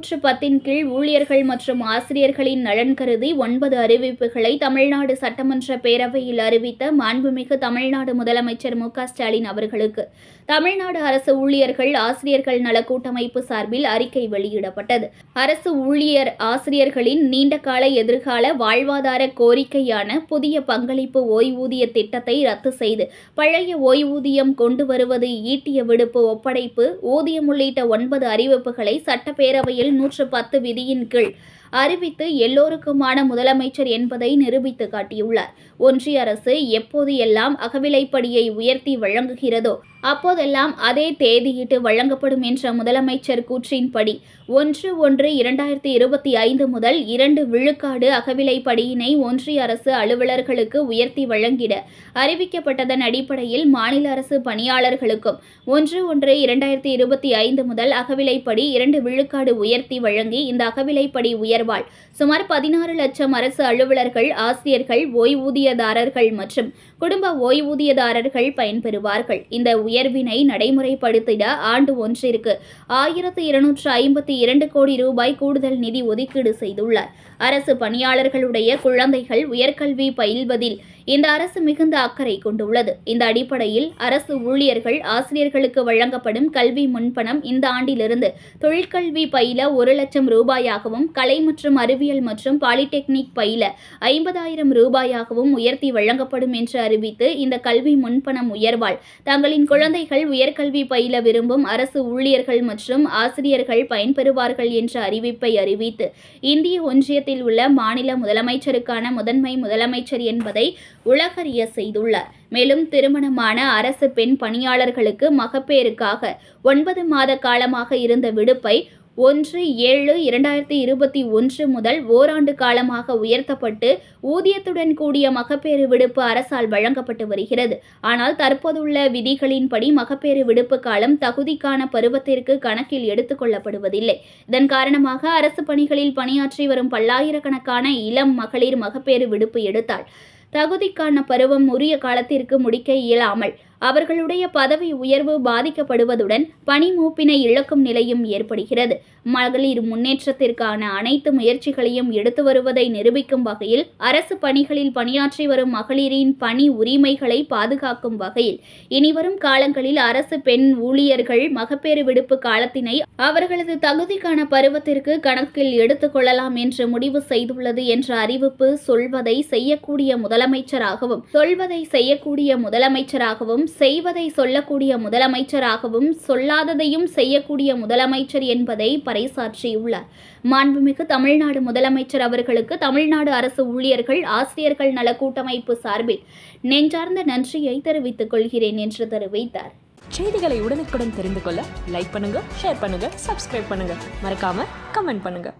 நூற்று பத்தின் கீழ் ஊழியர்கள் மற்றும் ஆசிரியர்களின் நலன் கருதி ஒன்பது அறிவிப்புகளை தமிழ்நாடு சட்டமன்ற பேரவையில் அறிவித்த மாண்புமிகு தமிழ்நாடு முதலமைச்சர் மு ஸ்டாலின் அவர்களுக்கு. தமிழ்நாடு அரசு ஊழியர்கள் ஆசிரியர்கள் நல கூட்டமைப்பு சார்பில் அறிக்கை வெளியிடப்பட்டது. அரசு ஊழியர் ஆசிரியர்களின் நீண்டகால எதிர்கால வாழ்வாதார கோரிக்கையான புதிய பங்களிப்பு ஓய்வூதிய திட்டத்தை ரத்து செய்து பழைய ஓய்வூதியம் கொண்டு வருவது ஈட்டிய விடுப்பு ஒப்படைப்பு ஊதியம் உள்ளிட்ட ஒன்பது அறிவிப்புகளை சட்டப்பேரவையில் நூற்று பத்து விதியின் கீழ் அறிவித்து எல்லோருக்குமான முதலமைச்சர் என்பதை நிரூபித்து காட்டியுள்ளார். ஒன்றிய அரசு எப்போது எல்லாம் அகவிலைப்படியை உயர்த்தி வழங்குகிறதோ அப்போதெல்லாம் அதே தேதியிட்டு வழங்கப்படும் என்ற முதலமைச்சர் கூற்றின்படி ஒன்று ஒன்று இரண்டாயிரத்தி இருபத்தி ஐந்து முதல் இரண்டு விழுக்காடு அகவிலைப்படியினை ஒன்றிய அரசு அலுவலர்களுக்கு உயர்த்தி வழங்கிட அறிவிக்கப்பட்டதன் அடிப்படையில் மாநில அரசு பணியாளர்களுக்கும் ஒன்று ஒன்று இரண்டாயிரத்தி இருபத்தி ஐந்து முதல் அகவிலைப்படி இரண்டு விழுக்காடு உயர்த்தி வழங்கி இந்த அகவிலைப்படி உயர்வால் சுமார் பதினாறு லட்சம் அரசு அலுவலர்கள் ஆசிரியர்கள் ஓய்வூதியதாரர்கள் மற்றும் குடும்ப ஓய்வூதியதாரர்கள் பயன்பெறுவார்கள். இந்த உயர்வினை நடைமுறைப்படுத்திட ஆண்டு ஒன்றிற்கு ஆயிரத்து இருநூற்று ஐம்பத்தி இரண்டு கோடி ரூபாய் கூடுதல் நிதி ஒதுக்கீடு செய்துள்ளார். அரசு பணியாளர்களுடைய குழந்தைகள் உயர்கல்வி பயில்வதில் இந்த அரசு மிகுந்த அக்கறை கொண்டுள்ளது. இந்த அடிப்படையில் அரசு ஊழியர்கள் ஆசிரியர்களுக்கு வழங்கப்படும் கல்வி முன்பணம் இந்த ஆண்டிலிருந்து தொழிற்கல்வி பயில ஒரு லட்சம் ரூபாயாகவும் கலை மற்றும் அறிவியல் மற்றும் பாலிடெக்னிக் பயில ஐம்பதாயிரம் ரூபாயாகவும் உயர்த்தி வழங்கப்படும் என்று அறிவித்து இந்த கல்வி முன்பணம் உயர்வால் தங்களின் குழந்தைகள் உயர்கல்வி பயில விரும்பும் அரசு ஊழியர்கள் மற்றும் ஆசிரியர்கள் பயன்பெறுவார்கள் என்ற அறிவிப்பை அறிவித்து இந்திய ஒன்றியத்தில் உள்ள மாநில முதலமைச்சருக்கான முதன்மை முதலமைச்சர் என்பதை உலகறிய செய்துள்ளார். மேலும் திருமணமான அரசு பெண் பணியாளர்களுக்கு மகப்பேறுக்காக ஒன்பது மாத காலமாக இருந்த விடுப்பை ஒன்று ஏழு இரண்டாயிரத்தி இருபத்தி ஒன்று முதல் ஓராண்டு காலமாக உயர்த்தப்பட்டு ஊதியத்துடன் கூடிய மகப்பேறு விடுப்பு அரசால் வழங்கப்பட்டு வருகிறது. ஆனால் தற்போதுள்ள விதிகளின்படி மகப்பேறு விடுப்பு காலம் தகுதிக்கான பருவத்திற்கு கணக்கில் எடுத்துக்கொள்ளப்படுவதில்லை இதன் காரணமாக அரசு பணிகளில் பணியாற்றி வரும் பல்லாயிரக்கணக்கான இளம் மகளிர் மகப்பேறு விடுப்பு எடுத்தால் தகுதிக்கான பருவம் உரிய காலத்திற்கு முடிக்க இயலாமல் அவர்களுடைய பதவி உயர்வு பாதிக்கப்படுவதுடன் பணி மூப்பினை இழக்கும் நிலையும் ஏற்படுகிறது. மகளிர் முன்னேற்றத்திற்கான அனைத்து முயற்சிகளையும் எடுத்து வருவதை நிரூபிக்கும் வகையில் அரசு பணிகளில் பணியாற்றி வரும் மகளிரின் பணி உரிமைகளை பாதுகாக்கும் வகையில் இனிவரும் காலங்களில் அரசு பெண் ஊழியர்கள் மகப்பேறு விடுப்பு காலத்தினை அவர்களது தகுதிக்கான பருவத்திற்கு கணக்கில் எடுத்துக்கொள்ளலாம் என்று முடிவு செய்துள்ளது என்ற அறிவிப்பு சொல்வதை செய்யக்கூடிய முதலமைச்சராகவும் சொல்வதை செய்யக்கூடிய முதலமைச்சராகவும் செய்வதை சொல்லக்கூடிய முதலமைச்சராகவும் சொல்லாததையும் செய்யக்கூடிய முதலமைச்சர் என்பதை பறைசாற்றியுள்ளார். மாண்புமிகு தமிழ்நாடு முதலமைச்சர் அவர்களுக்கு தமிழ்நாடு அரசு ஊழியர்கள் ஆசிரியர்கள் நல கூட்டமைப்பு சார்பில் நெஞ்சார்ந்த நன்றியை தெரிவித்துக் கொள்கிறேன் என்று தெரிவித்தார். செய்திகளை உடனுக்குடன் தெரிந்து கொள்ள லைக் பண்ணுங்க ஷேர் பண்ணுங்க சப்ஸ்கிரைப் பண்ணுங்க. மறக்காம கமெண்ட் பண்ணுங்க.